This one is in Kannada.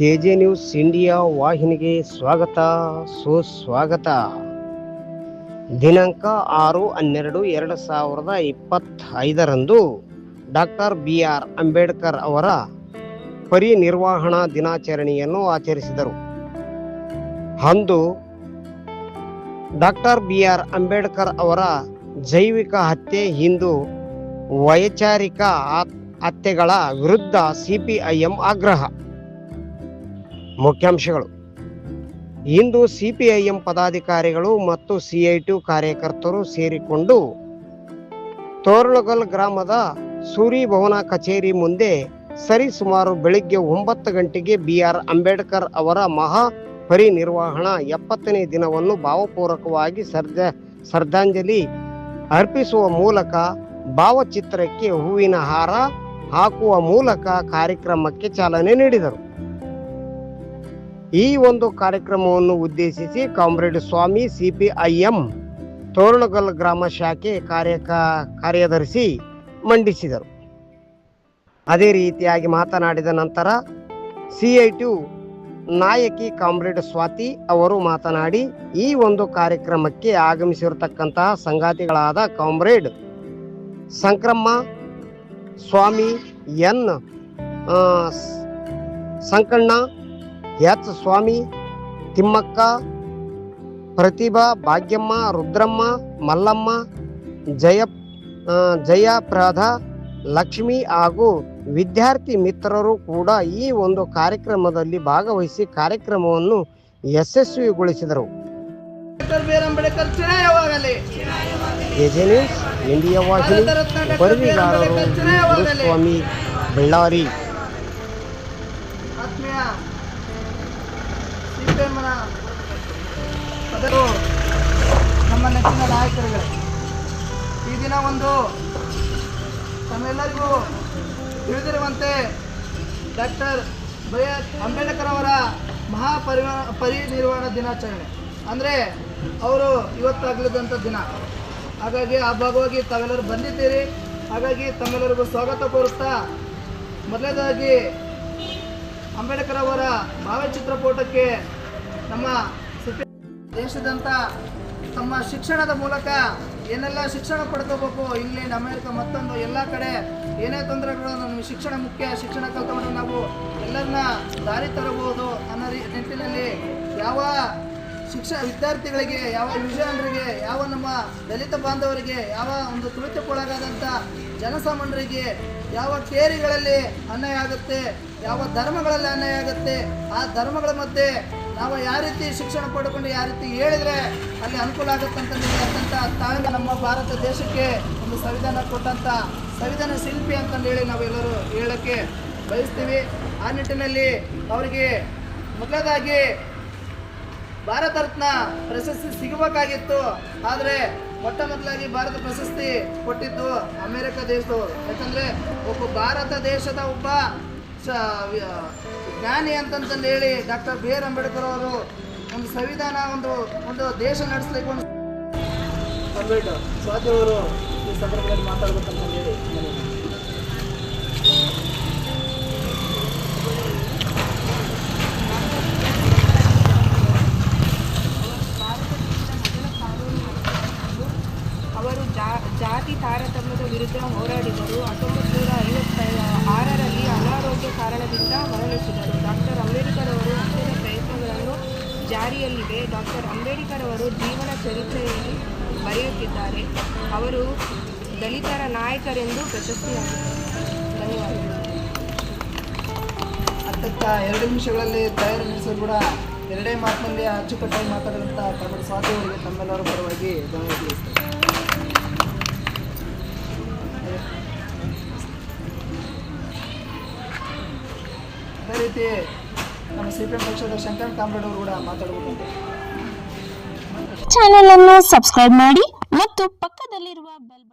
ಕೆಜೆ ನ್ಯೂಸ್ ಇಂಡಿಯಾ ವಾಹಿನಿಗೆ ಸ್ವಾಗತ, ಸುಸ್ವಾಗತ. ದಿನಾಂಕ ಆರು ಹನ್ನೆರಡು ಎರಡು ಸಾವಿರದ ಇಪ್ಪತ್ತೈದರಂದು ಡಾಕ್ಟರ್ ಬಿ ಆರ್ ಅಂಬೇಡ್ಕರ್ ಅವರ ಪರಿನಿರ್ವಹಣಾ ದಿನಾಚರಣೆಯನ್ನು ಆಚರಿಸಿದರು. ಅಂದು ಡಾಕ್ಟರ್ ಬಿ ಆರ್ ಅಂಬೇಡ್ಕರ್ ಅವರ ಜೈವಿಕ ಹತ್ಯೆ ಇಂದು ವೈಚಾರಿಕ ಹತ್ಯೆಗಳ ವಿರುದ್ಧ ಸಿಪಿಐಎಂ ಆಗ್ರಹ. ಮುಖ್ಯಾಂಶಗಳು. ಇಂದು ಸಿಪಿಐಎಂ ಪದಾಧಿಕಾರಿಗಳು ಮತ್ತು ಸಿಐಟಿ ಕಾರ್ಯಕರ್ತರು ಸೇರಿಕೊಂಡು ತೋರ್ಲಗಲ್ ಗ್ರಾಮದ ಸೂರಿ ಭವನ ಕಚೇರಿ ಮುಂದೆ ಸರಿಸುಮಾರು ಬೆಳಿಗ್ಗೆ ಒಂಬತ್ತು ಗಂಟೆಗೆ ಬಿ ಆರ್ ಅಂಬೇಡ್ಕರ್ ಅವರ ಮಹಾ ಪರಿನಿರ್ವಹಣಾ ಎಪ್ಪತ್ತನೇ ದಿನವನ್ನು ಭಾವಪೂರ್ವಕವಾಗಿ ಸರ್ಜ ಶ್ರದ್ಧಾಂಜಲಿ ಅರ್ಪಿಸುವ ಮೂಲಕ ಭಾವಚಿತ್ರಕ್ಕೆ ಹೂವಿನ ಹಾರ ಹಾಕುವ ಮೂಲಕ ಕಾರ್ಯಕ್ರಮಕ್ಕೆ ಚಾಲನೆ ನೀಡಿದರು. ಈ ಒಂದು ಕಾರ್ಯಕ್ರಮವನ್ನು ಉದ್ದೇಶಿಸಿ ಕಾಮ್ರೇಡ್ ಸ್ವಾಮಿ ಸಿಪಿಐಎಂ ತೋರಣಗಲ್ ಗ್ರಾಮ ಶಾಖೆ ಕಾರ್ಯಕ ಕಾರ್ಯದರ್ಶಿ ಮಂಡಿಸಿದರು. ಅದೇ ರೀತಿಯಾಗಿ ಮಾತನಾಡಿದ ನಂತರ ಸಿಐಟಿ ನಾಯಕಿ ಕಾಮ್ರೇಡ್ ಸ್ವಾತಿ ಅವರು ಮಾತನಾಡಿ, ಈ ಒಂದು ಕಾರ್ಯಕ್ರಮಕ್ಕೆ ಆಗಮಿಸಿರತಕ್ಕಂತಹ ಸಂಗಾತಿಗಳಾದ ಕಾಮ್ರೇಡ್ ಸಂಕ್ರಮ್ಮ, ಸ್ವಾಮಿ ಎನ್ ಸ್- ಸಂಕಣ್ಣ ಎಚ್ ಸ್ವಾಮಿ ತಿಮ್ಮಕ್ಕ ಪ್ರತಿಭಾ ಭಾಗ್ಯಮ್ಮ ರುದ್ರಮ್ಮ ಮಲ್ಲಮ್ಮ ಜಯ ಆ, ಜಯಪ್ರಧ ಲಕ್ಷ್ಮಿ ಹಾಗೂ ವಿದ್ಯಾರ್ಥಿ ಮಿತ್ರರು ಕೂಡ ಈ ಒಂದು ಕಾರ್ಯಕ್ರಮದಲ್ಲಿ ಭಾಗವಹಿಸಿ ಕಾರ್ಯಕ್ರಮವನ್ನು ಯಶಸ್ವಿಗೊಳಿಸಿದರು. ಇಂಡಿಯಾ ವಾಹಿನಿ ವರದಿಗಾರರು ಗುರುಸ್ವಾಮಿ ಬಳ್ಳಾರಿ. ಆತ್ಮೀಯ. ನಮ್ಮ ನೆಚ್ಚಿನ ನಾಯಕರುಗಳು. ಈ ದಿನ ಒಂದು ತಮ್ಮೆಲ್ಲರಿಗೂ ತಿಳಿದಿರುವಂತೆ ಡಾಕ್ಟರ್ ಬಿ ಆರ್ ಅಂಬೇಡ್ಕರ್ ಅವರ ಮಹಾಪರಿವ ಪರಿನಿರ್ವಾಣ ದಿನಾಚರಣೆ. ಅಂದರೆ ಅವರು ಇವತ್ತಾಗಲಿದ್ದಂಥ ದಿನ. ಹಾಗಾಗಿ ಆ ಭಾಗವಾಗಿ ತಾವೆಲ್ಲರೂ ಬಂದಿದ್ದೀರಿ. ಹಾಗಾಗಿ ತಮ್ಮೆಲ್ಲರಿಗೂ ಸ್ವಾಗತ ಕೋರುತ್ತಾ ಮೊದಲನೇದಾಗಿ ಅಂಬೇಡ್ಕರ್ ಅವರ ಭಾವಚಿತ್ರ ಫೋಟೋಕ್ಕೆ ನಮ್ಮ ದೇಶದಂತ ತಮ್ಮ ಶಿಕ್ಷಣದ ಮೂಲಕ ಏನೆಲ್ಲ ಶಿಕ್ಷಣ ಪಡ್ಕೋಬೇಕು ಇಂಗ್ಲೆಂಡ್ ಅಮೇರಿಕ ಮತ್ತೊಂದು ಎಲ್ಲ ಕಡೆ ಏನೇ ತೊಂದರೆಗಳು ನಮ್ಮ ಶಿಕ್ಷಣ ಮುಖ್ಯ, ಶಿಕ್ಷಣ ಕಲ್ತ್ಕೊಂಡು ನಾವು ಎಲ್ಲರನ್ನ ದಾರಿ ತರಬಹುದು ಅನ್ನೋ ರೀ ನಿಟ್ಟಿನಲ್ಲಿ ಯಾವ ಶಿಕ್ಷಣ ವಿದ್ಯಾರ್ಥಿಗಳಿಗೆ ಯಾವ ಯುವಜನರಿಗೆ, ಯಾವ ನಮ್ಮ ದಲಿತ ಬಾಂಧವರಿಗೆ, ಯಾವ ಒಂದು ತುಳಿತಕ್ಕೊಳಗಾದಂಥ ಜನಸಾಮಾನ್ಯರಿಗೆ ಯಾವ ಕೇರಿಗಳಲ್ಲಿ ಅನ್ಯಾಯ ಆಗುತ್ತೆ, ಯಾವ ಧರ್ಮಗಳಲ್ಲಿ ಅನ್ಯಾಯ ಆಗುತ್ತೆ, ಆ ಧರ್ಮಗಳ ಮಧ್ಯೆ ನಾವು ಯಾವ ರೀತಿ ಶಿಕ್ಷಣ ಪಡ್ಕೊಂಡು ಯಾವ ರೀತಿ ಹೇಳಿದ್ರೆ ಅಲ್ಲಿ ಅನುಕೂಲ ಆಗುತ್ತಂತ ತಾವೇ ನಮ್ಮ ಭಾರತ ದೇಶಕ್ಕೆ ಒಂದು ಸಂವಿಧಾನ ಕೊಟ್ಟಂಥ ಸಂವಿಧಾನ ಶಿಲ್ಪಿ ಅಂತಂದು ಹೇಳಿ ನಾವೆಲ್ಲರೂ ಹೇಳೋಕ್ಕೆ ಬಯಸ್ತೀವಿ. ಆ ನಿಟ್ಟಿನಲ್ಲಿ ಅವರಿಗೆ ಮೊದಲದಾಗಿ ಭಾರತ ರತ್ನ ಪ್ರಶಸ್ತಿ ಸಿಗಬೇಕಾಗಿತ್ತು. ಆದರೆ ಮೊಟ್ಟ ಮೊದಲಾಗಿ ಭಾರತ ಪ್ರಶಸ್ತಿ ಕೊಟ್ಟಿದ್ದು ಅಮೆರಿಕ ದೇಶದವರು. ಯಾಕಂದ್ರೆ ಒಬ್ಬ ಭಾರತ ದೇಶದ ಒಬ್ಬ ಜ್ಞಾನಿ ಅಂತಂತಂದು ಹೇಳಿ ಡಾಕ್ಟರ್ ಬಿ ಆರ್ ಅಂಬೇಡ್ಕರ್ ಅವರು ಒಂದು ಸಂವಿಧಾನ, ಒಂದು ಒಂದು ದೇಶ ನಡೆಸಲಿಕ್ಕೆ ಒಂದು ಅವರು ಈ ಸಂದರ್ಭದಲ್ಲಿ ಮಾತಾಡ್ಬೇಕಂತ ಹೇಳಿ. ವಿರುದ್ಧ ಹೋರಾಡಿದರು. ಹತ್ತೊಂಬತ್ತು ನೂರ ಐವತ್ತ ಆರರಲ್ಲಿ ಅನಾರೋಗ್ಯ ಕಾರಣದಿಂದ ಮರಣಿಸಿದರು ಡಾಕ್ಟರ್ ಅಂಬೇಡ್ಕರ್ ಅವರು ಪ್ರಯತ್ನಗಳನ್ನು ಜಾರಿಯಲ್ಲಿದೆ. ಡಾಕ್ಟರ್ ಅಂಬೇಡ್ಕರ್ ಅವರು ಜೀವನ ಚರಿತ್ರೆಯಲ್ಲಿ ಬರೆಯುತ್ತಿದ್ದಾರೆ. ಅವರು ದಲಿತರ ನಾಯಕರೆಂದು ಪ್ರಶಸ್ತಿಯಾಗಿದ್ದಾರೆ. ಧನ್ಯವಾದಗಳು. ಹತ್ತತ್ತ ಎರಡು ನಿಮಿಷಗಳಲ್ಲಿ ತಯಾರು ನಿಲ್ಲಿಸಲು ಕೂಡ ಎರಡೇ ಮಾತಿನಲ್ಲಿ ಅಚ್ಚುಕಟ್ಟಾಗಿ ಮಾತಾಡಿದಂಥ ಕನ್ನಡ ಸ್ವಾತಿ ಅವರಿಗೆ ತಮ್ಮೆಲ್ಲರ ಪರವಾಗಿ ಧನ್ಯವಾದ ತಿಳಿಸ್ತೇನೆ ರೀತಿ ನಮ್ಮ ಸಿ ಪಿ ಎಂ ಪಕ್ಷದ ಶಂಕರ್ ಕೂಡ ಮಾತಾಡಬಹುದು ಚಾನೆಲ್ ಅನ್ನು ಸಬ್ಸ್ಕ್ರೈಬ್ ಮಾಡಿ ಮತ್ತು ಪಕ್ಕದಲ್ಲಿರುವ ಬೆಲ್